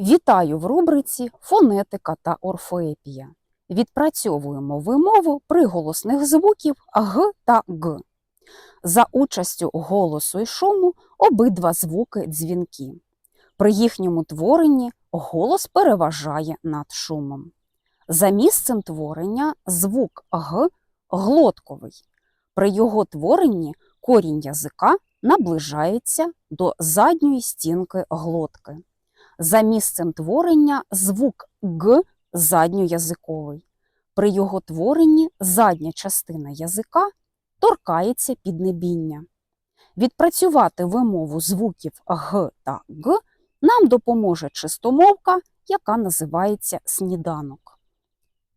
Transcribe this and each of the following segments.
Вітаю в рубриці Фонетика та орфоепія. Відпрацьовуємо вимову приголосних звуків г та г. За участю голосу і шуму обидва звуки дзвінки. При їхньому творенні голос переважає над шумом. За місцем творення звук г глотковий. При його творенні корінь язика наближається до задньої стінки глотки. За місцем творення звук г задньоязиковий. При його творенні задня частина язика торкається піднебіння. Відпрацювати вимову звуків г та г нам допоможе чистомовка, яка називається сніданок.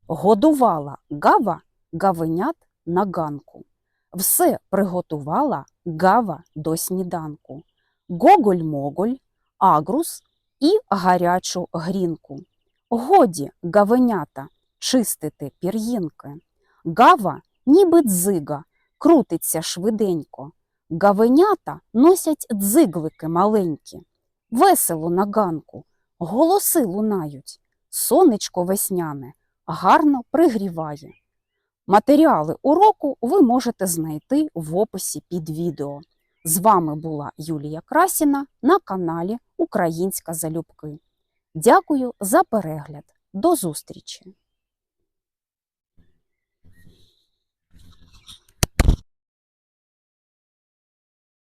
Годувала гава гавенят на ганку. Все приготувала гава до сніданку. Гоголь-моголь, агрус і гарячу грінку. Годі, гавенята, чистити пір'їнки. Гава, ніби дзига, крутиться швиденько. Гавенята носять дзиглики маленькі. Весело на ганку, голоси лунають. Сонечко весняне гарно пригріває. Матеріали уроку ви можете знайти в описі під відео. З вами була Юлія Красіна на каналі Українська Залюбки. Дякую за перегляд. До зустрічі!